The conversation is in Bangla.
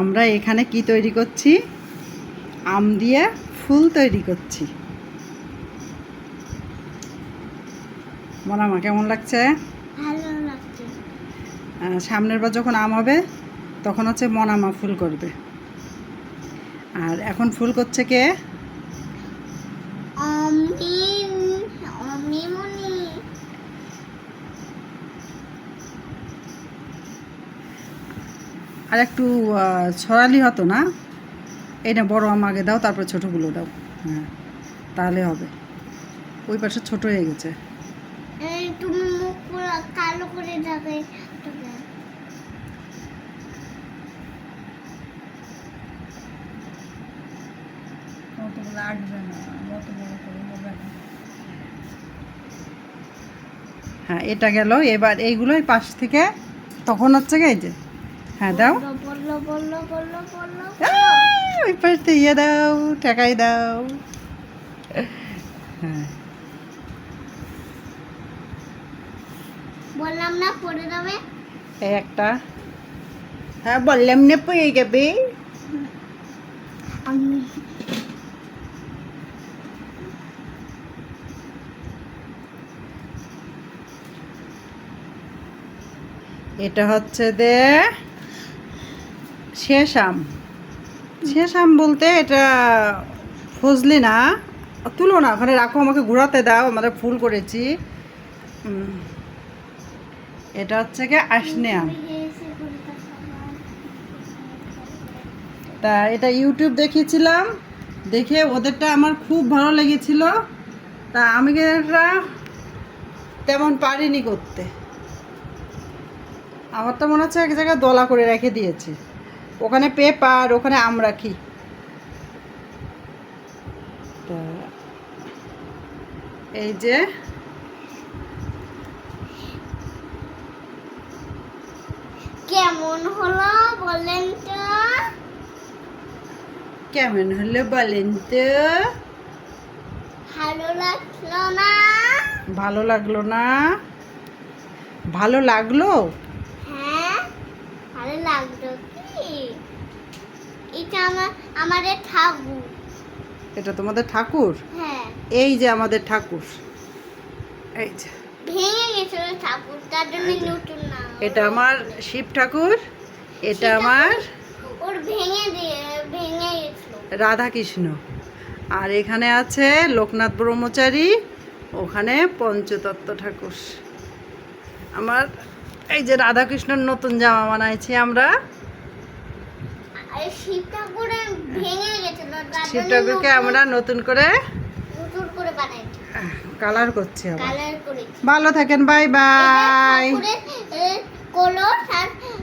আমরা এখানে কি তৈরি করছি? আম দিয়ে ফুল তৈরি করছি। মনামা কেমন লাগছে? সামনের বার যখন আম হবে তখন হচ্ছে মনামা ফুল করবে। আর এখন ফুল করছে কে? আর একটু ছড়ালি হতো না? এটা বড় আম আগে দাও তারপর ছোটোগুলো দাও। হ্যাঁ তাহলে হবে। ওই পাশে ছোট হয়ে গেছে। তুমি মুখ পুরো কালো করে যাবে। তোকে হ্যাঁ এটা গেল। এবার এইগুলোই পাশ থেকে তখন হচ্ছে এই যে হ্যাঁ দাও। ওই পাশ থেকে ইয়ে দাও টাকাই দাও। হ্যাঁ। বললাম না পড়ে যাবে? এই একটা। হ্যাঁ বললাম না পেয়ে যাবে। এটা হচ্ছে দে শেষ আম শেষ আম বলতে এটা ফজলি না। তুলো না, ওখানে রাখো, আমাকে ঘোরাতে দাও আমরা ফুল করেছি। এটা হচ্ছে কি আসনে আম তা এটা ইউটিউব দেখিয়েছিলাম, দেখে ওদেরটা আমার খুব ভালো লেগেছিল। তা আমি এটা তেমন পারিনি করতে। আমার তো মনে হচ্ছে এক জায়গায় দলা করে রেখে দিয়েছে। ওখানে পেপার ওখানে আম রাখি। তা এই যে কেমন হলো বলেন তো? কেমন হলো বলেন তো? ভালো লাগল না? ভালো লাগল না? ভালো লাগল? হ্যাঁ ভালো লাগল কি এটা আমার আমাদের ঠাকুর। এটা তোমাদের ঠাকুর? হ্যাঁ। এই যে আমাদের ঠাকুর। এই যে। ভেঙে গেছিল ঠাকুর তার জন্য নতুন না এটা আমার শিব ঠাকুর এটা আমার ওর ভেঙে দিয়ে ভেঙে গেছিল। রাধা কৃষ্ণ আর এখানে আছে লোকনাথ ব্রহ্মচারী ওখানে পঞ্চতত্ত্ব ঠাকুর। আমার এই যে রাধা কৃষ্ণর নতুন জামা বানাইছি আমরা। শিব ঠাকুরকে আমরা নতুন করে কালার করছি ভালো থাকেন বাই বাই।